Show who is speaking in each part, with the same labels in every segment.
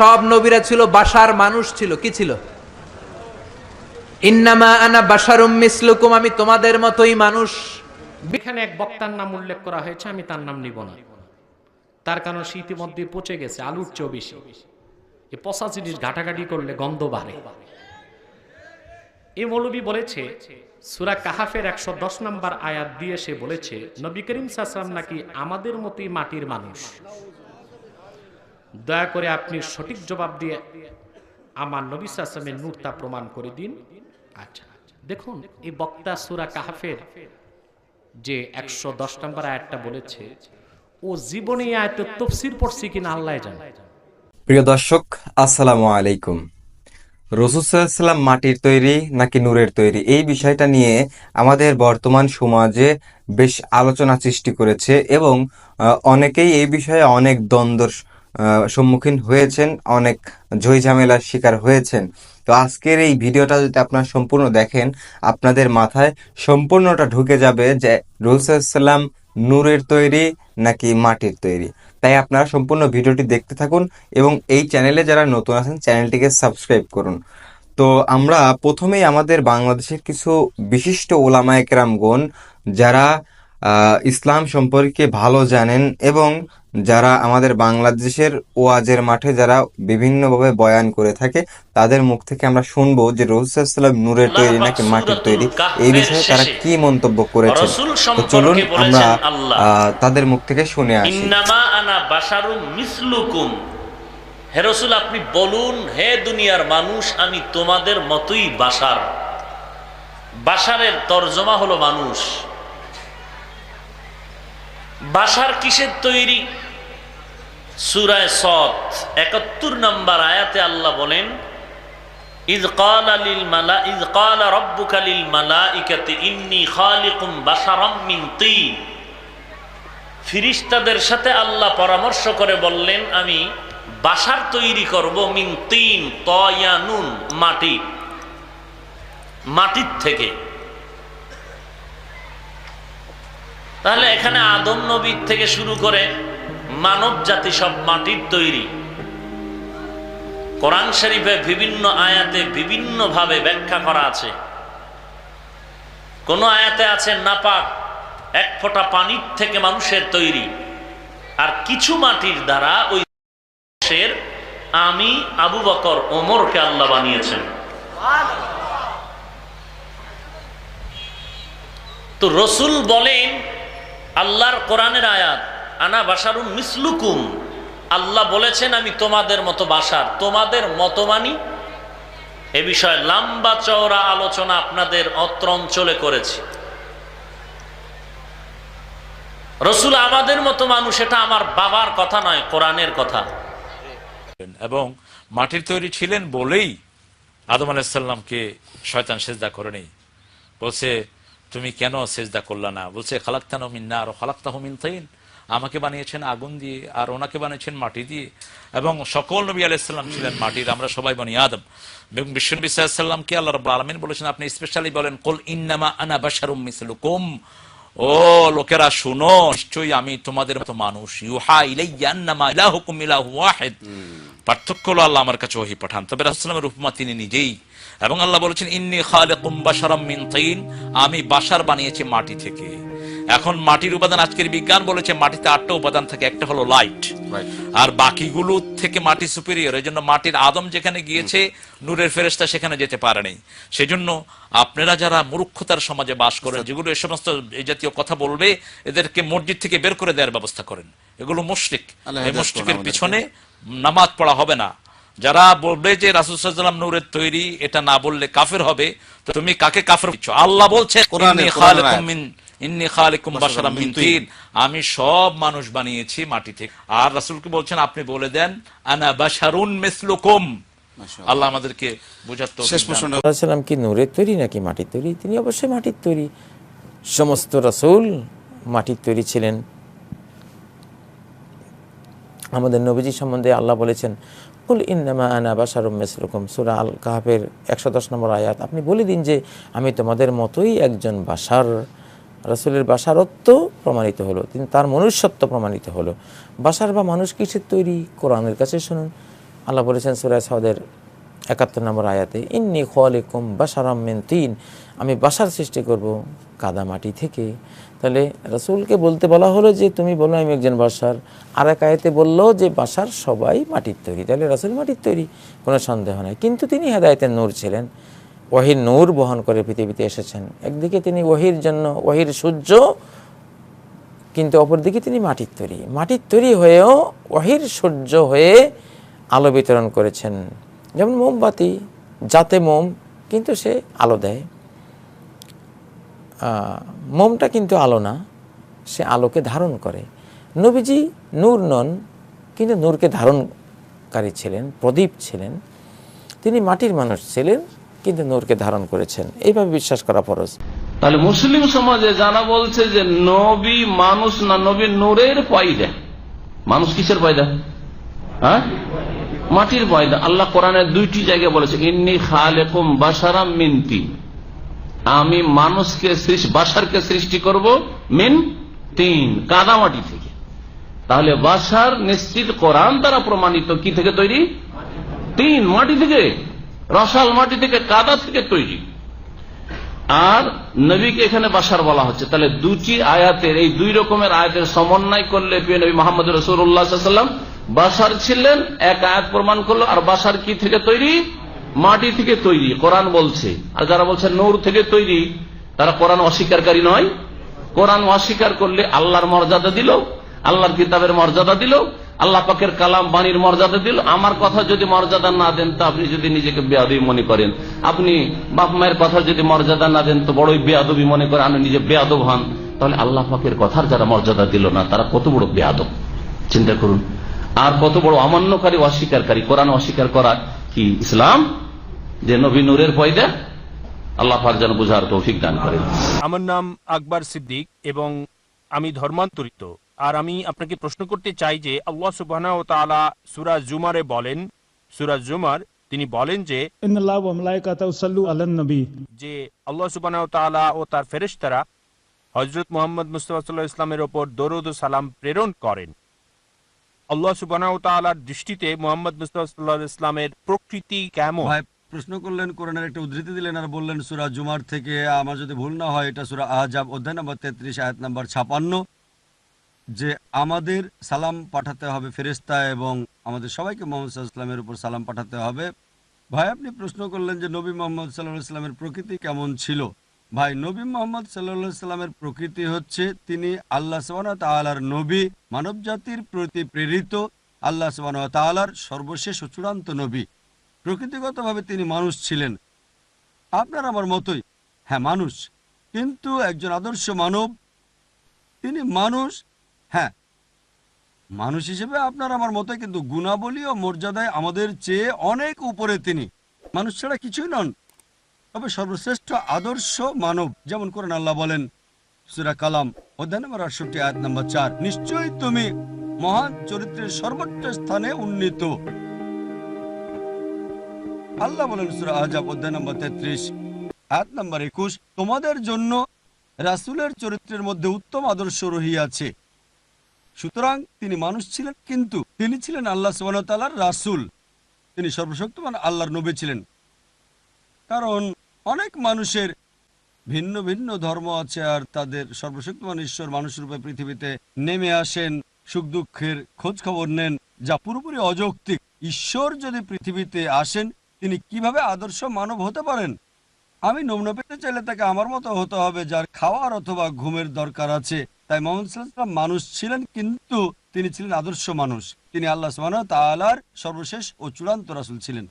Speaker 1: সব নবীরা ছিল, বাসার মানুষ ছিল। কি ছিল? ইন্নামা আনা বাসারুম মিসলুকুম, আমি তোমাদের মতোই মানুষ।
Speaker 2: এখানে এক বক্তার নাম উল্লেখ করা হয়েছে, আমি তার নাম নিব না। তার কারণ সে ইতিমধ্যে পচে গেছে, আলুর চেয়েও বেশি। এই পচা জিনিস ঘাটাঘাটি করলে গন্ধ বাড়ে। এই মৌলবী বলেছে, সুরা কাহাফের একশো দশ নম্বর আয়াত দিয়ে সে বলেছে, নবী করিম সাসলাম নাকি আমাদের মতোই মাটির মানুষ? দয়া করে আপনি সঠিক জবাব দিয়ে আমার নবী সাসলামের নূরতা প্রমাণ করে দিন। আচ্ছা। আচ্ছা। দেখুন এই বক্তা সুরা কাহাফের যে একশো দশ নম্বর আয়াতটা বলেছে ও জীবনে এই আয়াতের তফসির পড়ছে কিনা আল্লাহ জানে।
Speaker 3: প্রিয় দর্শক আসসালামু আলাইকুম। রসুসাল্লাম মাটির তৈরি নাকি নূরের তৈরি? এই বিষয়টা নিয়ে আমাদের বর্তমান সমাজে বেশ আলোচনা সৃষ্টি করেছে এবং অনেকেই এই বিষয়ে অনেক দ্বন্দ্বর আহ, সম্মুখীন হয়েছেন, অনেক ঝইঝামেলার শিকার হয়েছেন। তো আজকের এই ভিডিওটা যদি আপনারা সম্পূর্ণ দেখেন, আপনাদের মাথায় সম্পূর্ণটা ঢুকে যাবে যে রসুলাম নূরের তৈরি নাকি মাটির তৈরি। তাই আপনারা সম্পূর্ণ ভিডিওটি দেখতে থাকুন এবং এই চ্যানেলে যারা নতুন আছেন, চ্যানেলটিকে সাবস্ক্রাইব করুন। তো আমরা প্রথমেই আমাদের বাংলাদেশের কিছু বিশিষ্ট ওলামা একরামগণ যারা ইসলাম সম্পর্কে ভালো জানেন এবং যারা আমাদের বাংলাদেশের ওয়াজের মাঠে যারা বিভিন্নভাবে বয়ান করে থাকে তাদের মুখ থেকে আমরা শুনব যে রহুসাল্লাম নূরের তৈরি নাকি মাটির তৈরি। এই বিষয়ে তারা কি মন্তব্য
Speaker 4: করেছে
Speaker 3: তো চলুন আমরা তাদের মুখ থেকে শুনে আসি।
Speaker 4: হে রসুল আপনি বলুন হে দুনিয়ার মানুষ আমি তোমাদের মতোই বাসার বাসারের তর্জমা হলো মানুষ। বাসার কিসের তৈরি? সুরায় সৎ একাত্তর নম্বর আয়াতে আল্লাহ বলেন মালা কাল মালা ইকাতে ইন্নি ফিরিস্তাদের সাথে আল্লাহ পরামর্শ করে বললেন, আমি বাসার তৈরি করব মিন তিন তয়ানুন মাটি, মাটির থেকে। তাহলে এখানে আদম নবীর থেকে শুরু করে মানব জাতি সব মাটির তৈরি। কোরআন শরীফে বিভিন্ন আয়াতে বিভিন্ন ভাবে ব্যাখ্যা করা আছে। কোন আয়াতে আছে নাপাক, এক ফোঁটা পানির থেকে মানুষের তৈরি। আর কিছু মাটির দ্বারা ওই আমি আবু বকর, ওমরকে আল্লাহ বানিয়েছেন। তো রসুল বলেন আল্লাহর কোরআনের আয়াত, আনা বাসারুন মিসলুকুম। আল্লাহ বলেছেন, আমি তোমাদের মতো বাসার তোমাদের মতো মানি? এ বিষয়ে লম্বা চওড়া আলোচনা আপনাদের অত্র অঞ্চলে করেছি। রসুল আমাদের মতো মানুষ, এটা আমার বাবার কথা নয়, কোরআনের কথা।
Speaker 5: এবং মাটির তৈরি ছিলেন বলেই আদম আলাহিসাল্লামকে শয়তান সেজদা করে নেই। বলছে তুমি কেন সেজদা করলা না? বলছে খালাক্তান মিন্না আর খালাক্তাহ মিন তাইন আমাকে বানিয়েছেন আগুন দিয়ে আর ওনাকে বানিয়েছেন মাটি দিয়ে। এবং সকল নবী আলাইসাল্লাম ছিলেন মাটির আমরা সবাই বানি আদম। এবং বিশ্বনবী সাল্লামকে আল্লাহ রব আলমিন বলেছেন আপনি স্পেশালি বলেন কোল ইন্নামা আনা বাশারুম মিসলুকুম। ও লোকেরা শুনো নিশ্চয়ই আমি তোমাদের মতো মানুষ। ইউহা ইলাইয়া আন্নামা ইলাহুকুম ইলাহু ওয়াহিদ। পার্থক্য হলো আল্লাহ আমার কাছে ওহি পাঠান। তবে রাসুলামের উপমা তিনি নিজেই এবং আল্লাহ বলেছেন ইন্নি খালিকুম বাশারাম মিন আমি বাসার বানিয়েছি মাটি থেকে। এখন মাটির উপাদান আজকের বিজ্ঞান বলেছে মাটিতে আটটা উপাদান থাকে একটা হলো লাইট। আর বাকিগুলো থেকে মাটি সুপিরিয়র এই জন্য মাটির আদম যেখানে গিয়েছে নূরের ফেরেস্তা সেখানে যেতে পারে নাই। সেজন্য আপনারা যারা মূর্খতার সমাজে বাস করেন যেগুলো এই সমস্ত এই জাতীয় কথা বলবে এদেরকে মসজিদ থেকে বের করে দেওয়ার ব্যবস্থা করেন। এগুলো মুশরিক। এই মুশরিকের পিছনে নামাজ পড়া হবে না। যারা বলবে যে রাসুসাল্লাম নূরের তৈরি এটা না বললে কাফের হবে তো তুমি কাকে কাফের দিচ্ছ আল্লাহ বলছে। আমি সব মানুষ বানিয়েছি মাটি থেকে। আর রাসূলকে বলছেন আপনি বলে দেন আনা বাশারুন মিসলুকুম। আল্লাহ আমাদেরকে বোঝার তো
Speaker 6: শেষ প্রশ্ন
Speaker 7: কি নূরের তৈরি নাকি মাটির তৈরি? তিনি অবশ্যই মাটির তৈরি। সমস্ত রাসূল মাটির তৈরি ছিলেন। আমাদের নবীজি সম্বন্ধে আল্লাহ বলেছেন কুল ইন্নামা আনা বাসারুম সুরা আল কাহাফের একশো দশ নম্বর আয়াত। আপনি বলে দিন যে, আমি তোমাদের মতোই একজন বাসার রাসূলের বাসারত্ব প্রমাণিত হলো, তিনি তার মনুষ্যত্ব প্রমাণিত হলো। বাসার বা মানুষ কিসের তৈরি? কোরআনের কাছে শুনুন। আল্লাহ বলেছেন সুরায় সাউদের একাত্তর নম্বর আয়াতে, ইন্নি খোয়ালিকুম বাসারাম তিন। আমি বাসার সৃষ্টি করব কাদা মাটি থেকে। তাহলে রাসূলকে বলতে বলা হলো যে, তুমি বলো আমি একজন বাসার। আর এক আয়াতে বলল যে, বাসার সবাই মাটির তৈরি। তাহলে রাসূল মাটির তৈরি, কোনো সন্দেহ নাই। কিন্তু তিনি হেদায়েতের নূর ছিলেন। ওহির নূর বহন করে পৃথিবীতে এসেছেন। একদিকে তিনি ওহির জন্য, ওহির সূর্য, কিন্তু অপরদিকে তিনি মাটির তৈরি। মাটির তৈরি হয়েও ওহির সূর্য হয়ে আলো বিতরণ করেছেন। যেমন মোমবাতি, যাতে মোম, কিন্তু সে আলো দেয়। মোমটা কিন্তু আলো না, সে আলোকে ধারণ করে। নবীজি নূর নন, কিন্তু নূরকে ধারণকারী ছিলেন, প্রদীপ ছিলেন। তিনি মাটির মানুষ ছিলেন, কিন্তু নূরকে ধারণ করেছেন। এইভাবে বিশ্বাস করা ফরজ।
Speaker 6: তাহলে মুসলিম সমাজে যারা বলছে যে নবী মানুষ না নবী নূরের পয়দা। মানুষ কিসের পয়দা? হ্যাঁ? মাটির পয়দা। আল্লাহ কোরআনের দুইটি জায়গায় বলেছে, ইন্নি খালেকুম বাসারাম মিনতি আমি মানুষকে বাসারকে সৃষ্টি করব মিন তিন কাদা মাটি থেকে। তাহলে বাসার নিশ্চিত কোরআন দ্বারা প্রমাণিত কি থেকে তৈরি? তিন, মাটি থেকে। রসাল মাটি থেকে, কাদা থেকে তৈরি। আর নবীকে এখানে বাসার বলা হচ্ছে। তাহলে দুটি আয়াতের, এই দুই রকমের আয়াতের সমন্বয় করলে প্রিয় নবী মোহাম্মদ রসুল্লাহাম বাসার ছিলেন, এক আয়াত প্রমাণ করল, আর বাসার কি থেকে তৈরি? মাটি থেকে তৈরি, কোরআন বলছে। আর যারা বলছে নূর থেকে তৈরি, তারা কোরআন অস্বীকারী নয়। কোরআন অস্বীকার করলে আল্লাহর মর্যাদা দিল, আল্লাহর কিতাবের মর্যাদা দিল, আল্লাহ পাকের কালাম বাণীর মর্যাদা দিল। আমার কথা যদি মর্যাদা না দেন, তো আপনি যদি নিজেকে বেয়াদবি মনে করেন। আপনি বাপ মায়ের কথা যদি মর্যাদা না দেন, তো বড়ই বেয়াদবি মনে করেন। আপনি নিজে বেয়াদব হন। তাহলে আল্লাহ পাকের কথার যারা মর্যাদা দিল না, তারা কত বড় বেয়াদব। চিন্তা করুন। আর কত বড় অমান্যকারী, অস্বীকারী, কোরআন অস্বীকার করা কি ইসলাম? যে নবী নূরের ফয়দা আল্লাহ পাক যেন বুঝার তৌফিক দান করেন।
Speaker 8: আমার নাম আকবর সিদ্দিক এবং আমি ধর্মান্তরিত। আর আমি আপনাকে প্রশ্ন করতে চাই যে আল্লাহ সুবহানাহু ওয়া তাআলা সূরা জুমারে বলেন সূরা জুমার তিনি বলেন যে
Speaker 9: ইন্নাল্লাহু ওয়া মালায়েকাতাহু সাল্লু আলান নবী।
Speaker 8: যে আল্লাহ সুবহানাহু ওয়া তাআলা ও তার ফেরেশতারা হযরত মুহাম্মদ মুস্তাফা সাল্লাল্লাহু আলাইহি ওয়া সাল্লামের উপর দরুদ ও সালাম প্রেরণ করেন। আল্লাহ সুবহানাহু ওয়া তাআলার দৃষ্টিতে মুহাম্মদ মুস্তাফা সাল্লাল্লাহু আলাইহি ওয়া সাল্লামের প্রকৃতি কেমন?
Speaker 10: প্রশ্ন করলেন, কোরআনের একটা উদ্ধৃতি দিলেন আর বললেন, সুরা জুমার থেকে আমার যদি ভুল না হয়, এটা সুরা আহজাব অধ্যায় নম্বর তেত্রিশ, আয়াত নম্বর ছাপান্ন, যে আমাদের সালাম পাঠাতে হবে ফেরেস্তা এবং আমাদের সবাইকে মোহাম্মদ সাল্লাহ উপর সালাম পাঠাতে হবে। ভাই, আপনি প্রশ্ন করলেন যে নবী মোহাম্মদ সাল্লাহ ইসলামের প্রকৃতি কেমন ছিল? ভাই, নবী মোহাম্মদ সাল্লাহ ইসলামের প্রকৃতি হচ্ছে তিনি আল্লাহ সবান তালার নবী মানব জাতির প্রতি প্রেরিত, আল্লাহ সবান তালার সর্বশেষ চূড়ান্ত নবী। প্রকৃতিগতভাবে তিনি মানুষ ছিলেন। আপনার আমার মতোই। হ্যাঁ মানুষ। কিন্তু একজন আদর্শ মানব, তিনি মানুষ। হ্যাঁ মানুষ হিসেবে আপনার আমার মতোই, কিন্তু গুণাবলী ও মর্যাদায় আমাদের চেয়ে অনেক উপরে তিনি। মানুষ ছাড়া কিছুই নন। তবে সর্বশ্রেষ্ঠ আদর্শ মানব, যেমন করেন আল্লাহ বলেন, সুরা কালাম, অধ্যায় নম্বর আটষট্টি, আয়াত নম্বর চার, নিশ্চয়ই তুমি মহান চরিত্রের সর্বোচ্চ স্থানে উন্নীত। আল্লাহ বলেন আজাব অধ্যায় নম্বর তেত্রিশ, আয়াত নম্বর একুশ, তোমাদের জন্য রাসূলের চরিত্রের মধ্যে উত্তম আদর্শ রহিয়াছে। সুতরাং তিনি মানুষ ছিলেন, কিন্তু তিনি ছিলেন আল্লাহ সুবাহতালার রাসূল। তিনি সর্বশক্তিমান আল্লাহর নবী ছিলেন। কারণ অনেক মানুষের ভিন্ন ভিন্ন ধর্ম আছে আর তাদের সর্বশক্তিমান ঈশ্বর মানুষরূপে পৃথিবীতে নেমে আসেন, সুখ দুঃখের খোঁজ খবর নেন। যা পুরোপুরি অযৌক্তিক। ঈশ্বর যদি পৃথিবীতে আসেন তিনি কীভাবে আদর্শ মানব হতে পারেন? আমি নমুনা পেতে চাইলে তাকে আমার মতো হতে হবে, যার খাওয়ার অথবা ঘুমের দরকার আছে। তাই মোহাম্মদ মানুষ ছিলেন, কিন্তু তিনি ছিলেন আদর্শ মানুষ। তিনি আল্লাহ তাআলার সর্বশেষ ও চূড়ান্ত রাসূল ছিলেন।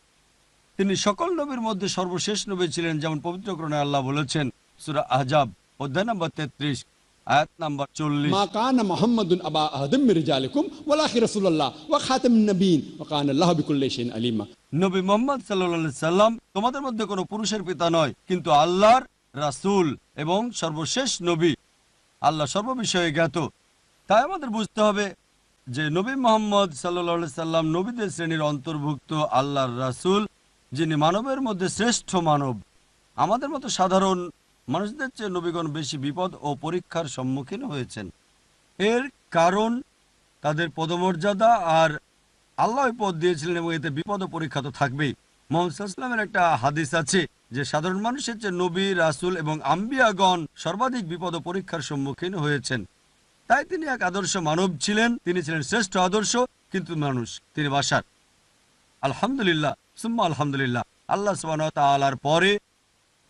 Speaker 10: তিনি সকল নবীর মধ্যে সর্বশেষ নবী ছিলেন, যেমন পবিত্র গ্রন্থে আল্লাহ বলেছেন, সূরা আহজাব অধ্যায় নম্বর তেত্রিশ। নবী মোহাম্মদ সাল্লাম তোমাদের মধ্যে কোন পুরুষের পিতা নয় কিন্তু আল্লাহর রাসূল এবং সর্বশেষ নবী। আল্লাহ সর্ববিষয়ে জ্ঞাত। তাই আমাদের বুঝতে হবে যে নবী মোহাম্মদ সাল্লি সাল্লাম নবীদের শ্রেণির অন্তর্ভুক্ত আল্লাহর রাসূল যিনি মানবের মধ্যে শ্রেষ্ঠ মানব। আমাদের মতো সাধারণ মানুষদের চেয়ে নবীগণ বেশি বিপদ ও পরীক্ষার সম্মুখীন হয়েছেন। এর কারণ তাদের পদমর্যাদা আর আল্লাহ পদ দিয়েছিলেন এবং এতে বিপদ ও পরীক্ষা তো থাকবেই। মোহাম্মদের একটা হাদিস আছে যে, সাধারণ মানুষের চেয়ে নবী, রাসুল এবং আম্বিয়াগণ সর্বাধিক বিপদ ও পরীক্ষার সম্মুখীন হয়েছেন। তাই তিনি এক আদর্শ মানব ছিলেন। তিনি ছিলেন শ্রেষ্ঠ আদর্শ, কিন্তু মানুষ, তিনি বাসার। আলহামদুলিল্লাহ, সুম্মা আলহামদুলিল্লাহ। আল্লাহ তালার পরে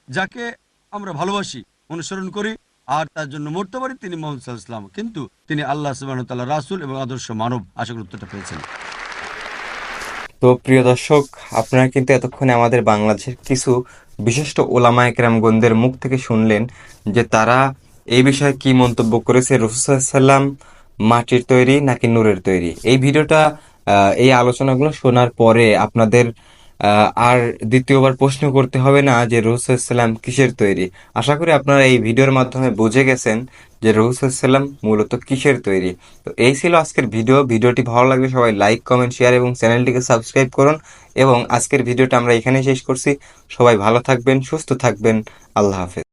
Speaker 10: যাকে আমরা ভালোবাসি, অনুসরণ করি, আর তার জন্য মরতে পারি তিনি মোহাম্মদ সাল্লাহ ইসলাম কিন্তু তিনি আল্লাহ সুবাহ রাসুল এবং আদর্শ মানব আশা করি উত্তরটা পেয়েছেন।
Speaker 3: তো প্রিয় দর্শক, আপনারা কিন্তু এতক্ষণে আমাদের বাংলাদেশের কিছু বিশিষ্ট ওলামা একরামগণদের মুখ থেকে শুনলেন যে তারা এই বিষয়ে কি মন্তব্য করেছে। রসুসাল্লাম মাটির তৈরি নাকি নূরের তৈরি? এই ভিডিওটা এই আলোচনাগুলো শোনার পরে আপনাদের আর দ্বিতীয়বার প্রশ্ন করতে হবে না যে রহুসাল্লাম কিসের তৈরি? আশা করি আপনারা এই ভিডিওর মাধ্যমে বুঝে গেছেন যে রহুসাল্লাম মূলত কিসের তৈরি। তো এই ছিল আজকের ভিডিও। ভিডিওটি ভালো লাগলে সবাই লাইক, কমেন্ট, শেয়ার এবং চ্যানেলটিকে সাবস্ক্রাইব করুন এবং আজকের ভিডিওটা আমরা এখানে শেষ করছি। সবাই ভালো থাকবেন, সুস্থ থাকবেন। আল্লাহ হাফেজ।